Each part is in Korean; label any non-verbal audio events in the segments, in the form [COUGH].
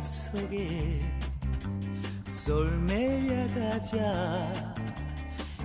속에 쏠매야 가자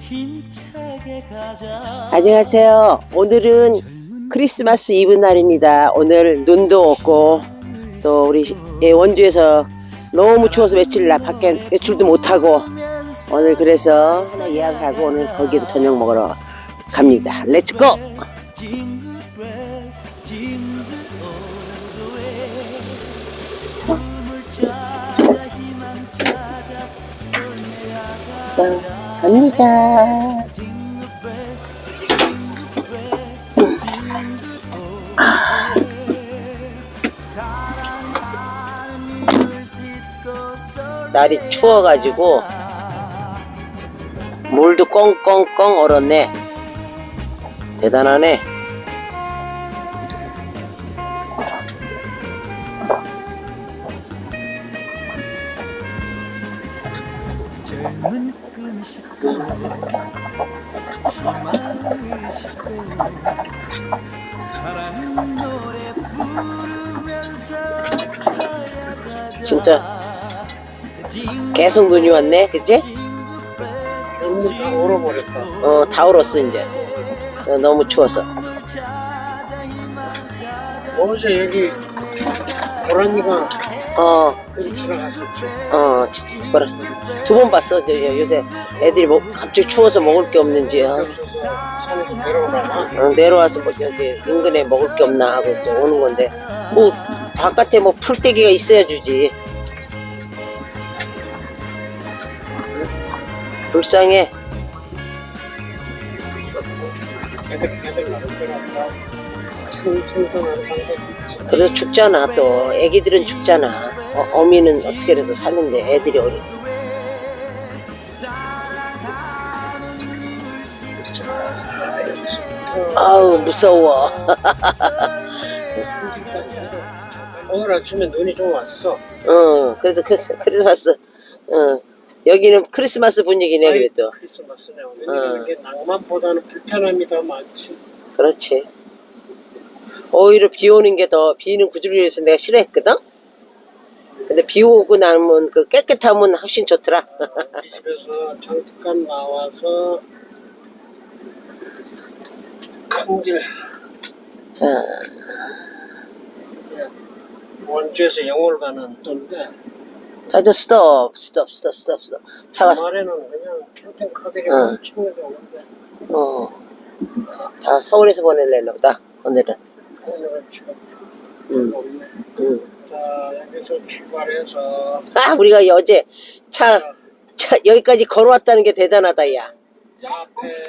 힘차게 가자 안녕하세요. 오늘은 크리스마스 이브 날입니다. 오늘 눈도 없고 또 우리 시- 예, 원주에서 너무 추워서 며칠 나 밖에 외출도 못하고 오늘 그래서 하나 예약하고 오늘 거기로 저녁 먹으러 갑니다. 렛츠고! 싣고 쏠 날이 추워가지고 물도 꽁꽁꽁 얼었네. 대단하네. 진짜 계속 눈이 왔네. 그치? 너무 다 얼어버렸다. 어, 다 얼었어, 이제. 어, 너무 추워서. 어제 여기 고라니가 어, 여기 지나갔었지. 어, 진짜 뭐라. 두 번 봤어. 저, 저, 요새 애들이 뭐, 갑자기 추워서 먹을 게 없는지. 어, 산에서 어, 내려와서 뭐, 여기 인근에 먹을 게 없나 하고 또 오는 건데. 뭐, 바깥에 뭐 풀떼기가 있어야 주지. 불쌍해. 그래도 죽잖아, 또. 애기들은 죽잖아. 어, 어미는 어떻게라도 사는데 애들이 어려. 아우, 무서워. [LAUGHS] 오늘 아침에 눈이 좀 왔어. 어, 그래도 크리스, 크리스마스, 어, 여기는 크리스마스 분위기네, 그래도. 크리스마스네. 어. 왜냐면 이게 낭만보다는 불편함이 더 많지. 그렇지. 오히려 비 오는 게 더, 비는 구질구질해서 내가 싫어했거든? 근데 비 오고 나면 그 깨끗하면 훨씬 좋더라. 우리 집에서 잠깐 나와서 큰길 자, 원주에서 영월 가는 도인데 자, 저 스톱, 스톱, 스톱, 스톱, 스톱. 차가, 주말에는 그냥 캠핑카들이 어. 엄청 오는데 어, 다 서울에서 보내려나 보다, 오늘은. 오늘은 지금 음, 없네. 음. 자 여기서 출발해서 아, 우리가 어제 차, 차, 여기까지 걸어왔다는 게 대단하다, 야. 카페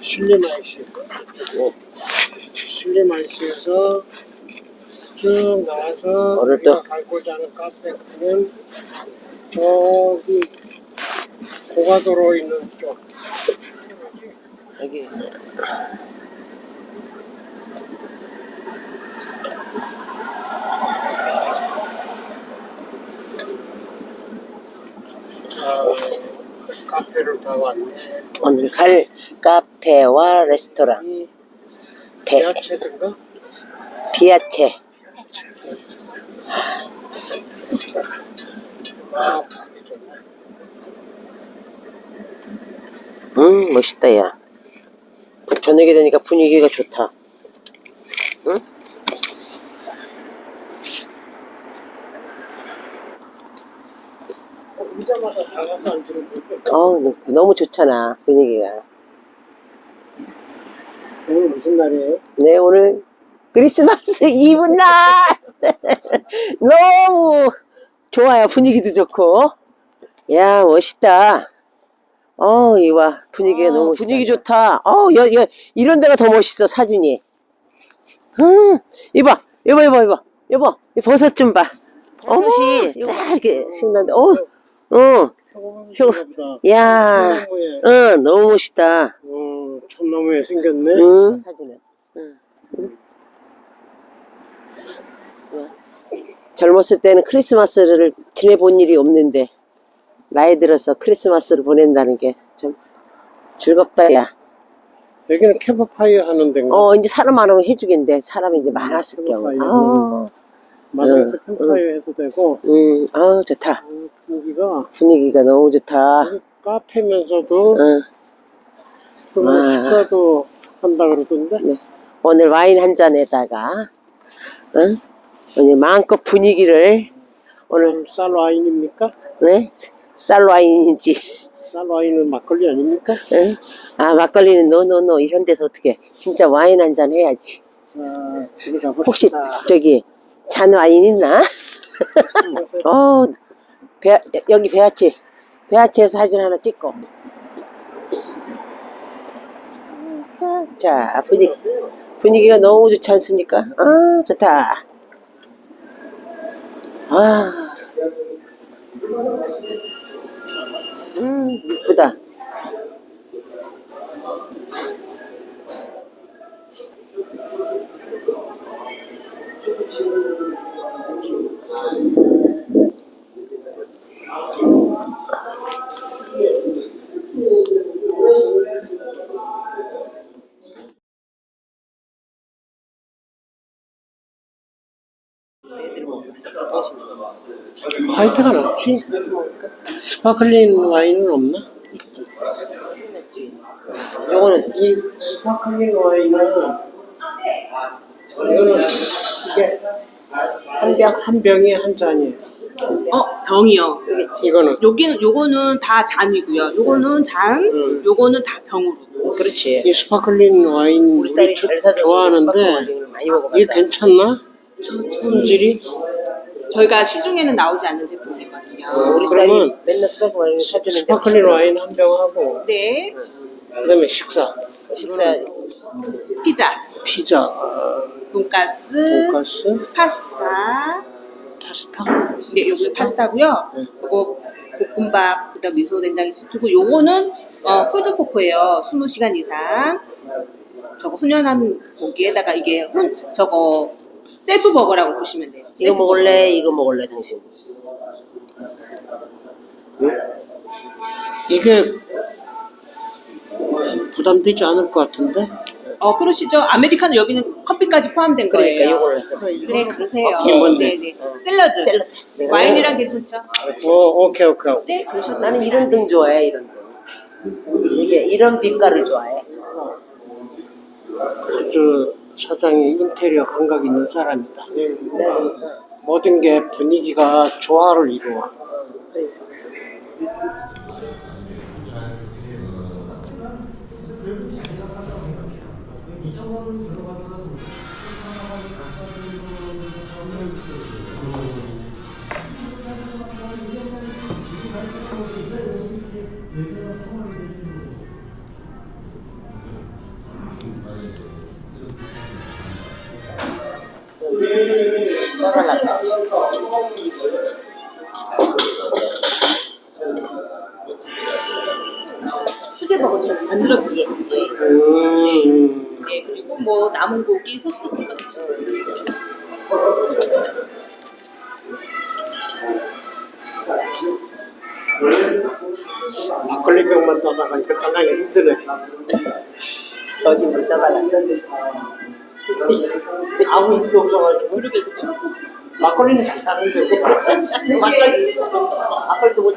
실리마이시 어. 실리마이시에서 쭉 나와서 오늘 또- 우리가 갈고자 하는 카페는 저기 고가도로 있는 쪽 여기. 어, 카페를 다 왔네 오늘 갈 카페와 레스토랑. 배, 야채든가 비아체. 음, 멋있다, 야. 저녁에 되니까 분위기가 좋다. 응? 어우, 너- 너무 좋잖아, 분위기가. 오늘 무슨 날이에요? 네, 오늘 크리스마스 이브 날! [LAUGHS] 너무 좋아요. 분위기도 좋고. 야, 멋있다. 어, 이와 분위기가 아, 너무 멋있다. 분위기 좋다. 어, 여, 여, 이런 데가 더 멋있어, 사진이. 음, 이봐, 이봐, 이봐, 이봐. 여보, 이 버섯 좀 봐. 버섯이 딱 이렇게 신난데, 어, 어, 효. 야, 참나무에, 어, 너무 멋있다. 어, 참나무에 생겼네. 응. 사진은. 응. 젊었을 때는 크리스마스를 지내본 일이 없는데 나이 들어서 크리스마스를 보낸다는 게참 즐겁다 야. 여기는 캠프파이어 하는 데인가? 어 이제 사람 많으면 해주겠는데 사람이 이제 많았을 경우. 캠프파이어. 아, 마당에서 응, 캠파이어 해도 되고 음, 아 좋다. 어, 분위기가 분위기가 너무 좋다. 카페면서도 응. 또뭐 아. 식사도 한다 그러던데 네. 오늘 와인 한 잔에다가, 응? 오늘 마음껏 분위기를, 오늘, 쌀 와인입니까? 네? 쌀 와인인지, 쌀 와인은 막걸리 아닙니까? 응? 아, 막걸리는 노노노, 이런 데서 어떻게, 진짜 와인 한 잔 해야지. 가봅시다. 혹시, 저기, 잔 와인 있나? [LAUGHS] 어, 배, 여기 배아치, 배아치에서 사진 하나 찍고. 자, 자, 분위기, 분위기가 너무 좋지 않습니까? 아, 좋다. 아, 음, 이쁘다. 화이트가 낫지? 스파클링 와인은 없나? 요거는 이 스파클링 와인은 이거는 이게 한 병, 한 병에 한 잔이에요. 어, 병이요. 이거는 여기는 요거는 다 잔이고요. 요거는 잔, 음. 요거는 다 병으로. 그렇지. 이 스파클링 와인 우리 딸이 저- 잘 사줘서 좋아하는데 스파클링 많이 먹어봤어. 이게 괜찮나? 품질이? 저희가 시중에는 나오지 않는 제품이거든요. 우리 그러면 딸이 맨날 스파클링 와인 사주는데 스파클링 와인 한 병 하고 네, 그다음에 식사 식사 피자, 피자 어, 돈가스, 돈가스 파스타. 파스타 네, 요거 파스타고요. 요거 볶음밥, 그다음 미소 된장이 스프고 요거는 어, 푸드코코예요. 20시간 이상. 저거 훈연한 고기에다가 이게 훈 저거 셀프 버거라고 보시면 돼요. 이거 먹을래? 이거 먹을래 당신? 이게 부담되지 않을 것 같은데 어, 그러시죠. 아메리카노 여기는 커피까지 포함된 그러니까 거예요. 이걸로 했어. 네, 그러세요. 이게 뭔데? 네, 네. 샐러드. 샐러드. 네. 와인이랑 괜찮죠? 어 오케이 오케이 오케이. 네, 그러셔도 나는 이런 등 좋아해 이런 등. 이게 이런 빛깔을 좋아해. 아주 사장이 인테리어 감각 있는 사람이다. 모든 게 분위기가 조화를 이루어. 수제버거 좀 만들어 드세요. 음, 네, 그리고 뭐 남은 고기 소스 찍어 드시고. 막걸리 병만 떠나가니까 떠나기 힘드네. 여기 물 짜달라. 아무 힘도 없어가지고 그러게 그죠? 막걸리는 잘 따는데 [LAUGHS] 막걸리 막걸리도 못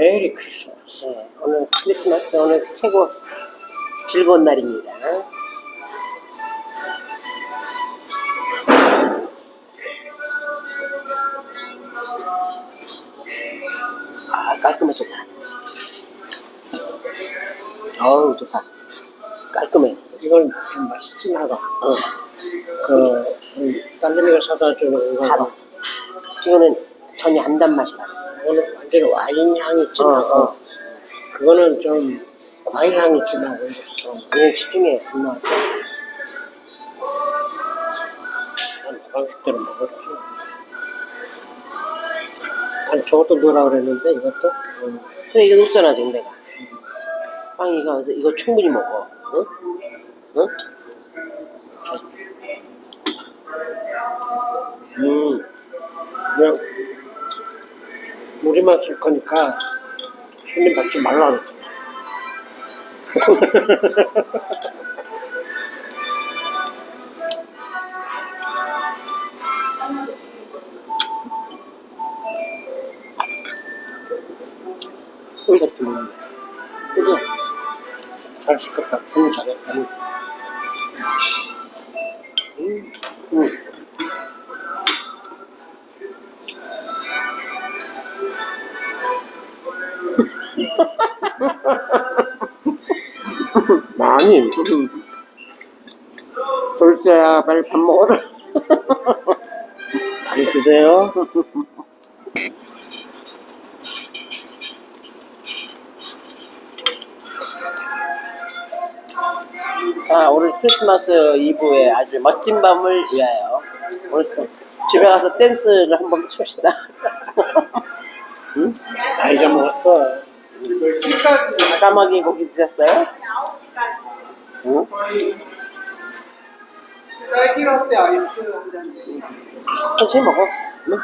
메리 크리스마스. 네, 오늘 크리스마스 오늘 최고 즐거운 날입니다. 아 깔끔해 좋다. 어우 좋다. 깔끔해. 이건 좀 맛있진 하다. 어, 그 우리 딸내미가 사다 주는 단. 거. 이거는 전혀 안 단 맛이 나겠어. 이거는 완전 와인 향이 어, 진하고 어. 그거는 좀 과일 향이 진하고 이랬어. 어, 시중에 안 나왔죠. 때는 먹었지. 난 저것도 넣으라 그랬는데 이것도 음. 그래 이거 넣었잖아 지금 내가 빵이 이거 이거 충분히 먹어 응? 응? 음, 그냥 우리만 쓸 거니까 손님 받지 말라 그랬잖아. 이것도 먹네. 그죠? 잘 시켰다. 주문 잘했다. 음, 음. [LAUGHS] 많이. 돌쇠야, 빨리 밥 먹어라. [LAUGHS] 많이 드세요. 아, 오늘 크리스마스 이브에 아주 멋진 밤을 위하여 오늘 또 집에 가서 댄스를 한번 춥시다. [LAUGHS] 응? 나이 좀 먹었어. 까마귀 고기 드셨어요? 응? 딸기 라떼 아이스 한 잔. 천천히 먹어. 응?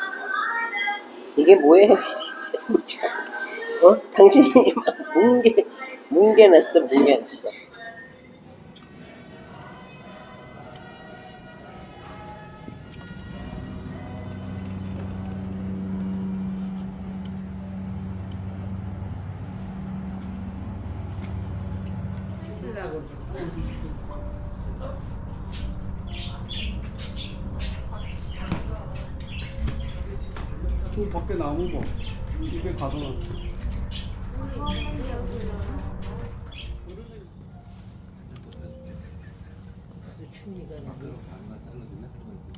이게 뭐예요? [LAUGHS] 어? 당신이 막 뭉개, 뭉개 냈어, 뭉개 냈어. 또 밖에 나오고 뭐 집에 가둬놔.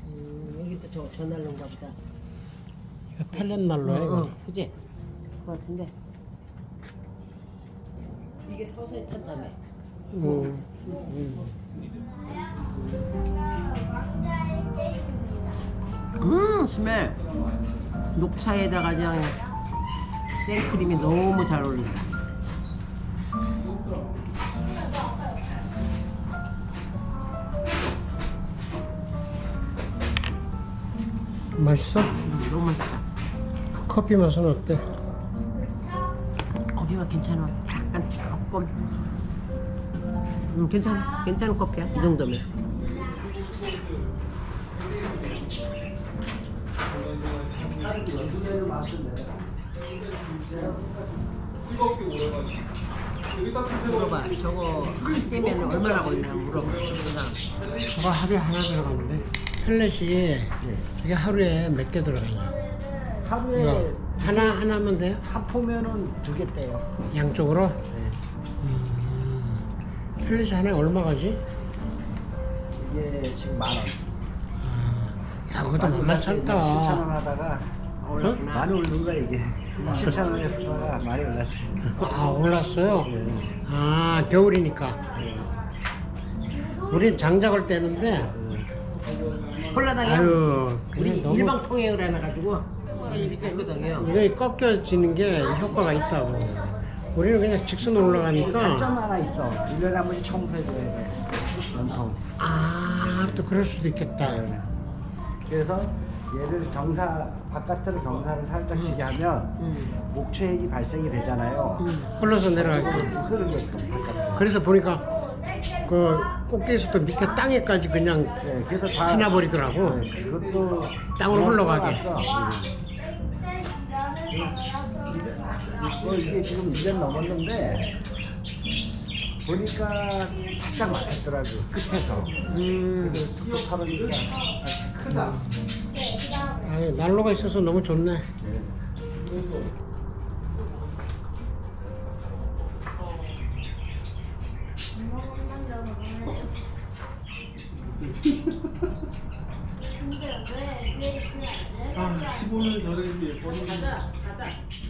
음, 여기 또저 전날로인가 보다. 펠렛 난로야, 어, 그지? 그거 같은데. 이게 서서히 탄다며. 음. 음, 스멜. 녹차에다가 그냥 생크림이 너무 잘 어울린다. 맛있어? 음, 너무 맛있다. 커피 맛은 어때? 커피 맛 괜찮아. 약간 조금. 음, 괜찮아. 괜찮은 커피야. 이 정도면. 물어봐. 저거 할 때면 얼마나 걸리나 물어봐. 저거 저거 하루에 하나 들어가는데 펠렛이 저게 하루에 몇 개 들어가냐? 하루에 이거 하나 하나면 돼요? 한 포면은 두 개 떼요. 양쪽으로? 네. 음, 펠렛이 하나에 얼마 가지? 이게 지금 만 원. 야 그것도 만만찮다 7천 원 하다가 어? 많이 오른 거야 이게. 7천 원 했다가 많이 올랐어. 아 올랐어요? 네. 아 겨울이니까 네. 우린 장작을 떼는데 홀라당이야? 아유 우리 그냥 너무 일방 통행을 해놔가지고 입이 됐거든요. 이게 꺾여지는 게 효과가 있다고 우리는 그냥 직선 올라가니까 단점 하나 있어. 1년에 한 번씩 청소해줘야 돼. 연통. 아또 그럴 수도 있겠다 네. 그래서 얘를 경사 바깥으로 경사를 살짝 지게 하면 음. 목초액이 발생이 되잖아요. 흘러서 좀 내려가게 흐르게끔 바깥으로. 그래서 보니까 그 꼭대기에서부터 밑에 땅에까지 그냥 네, 그래서 다 하나 버리더라고 네, 그것도 땅으로 흘러가게. 들어 갔어. 뭐 이게 지금 1년 넘었는데 보니까 살짝 막혔더라고 끝에서 음, 그래서 툭툭 털으니까 크다 아유, 난로가 있어서 너무 좋네 네. 아 15년 전에 예뻤는데.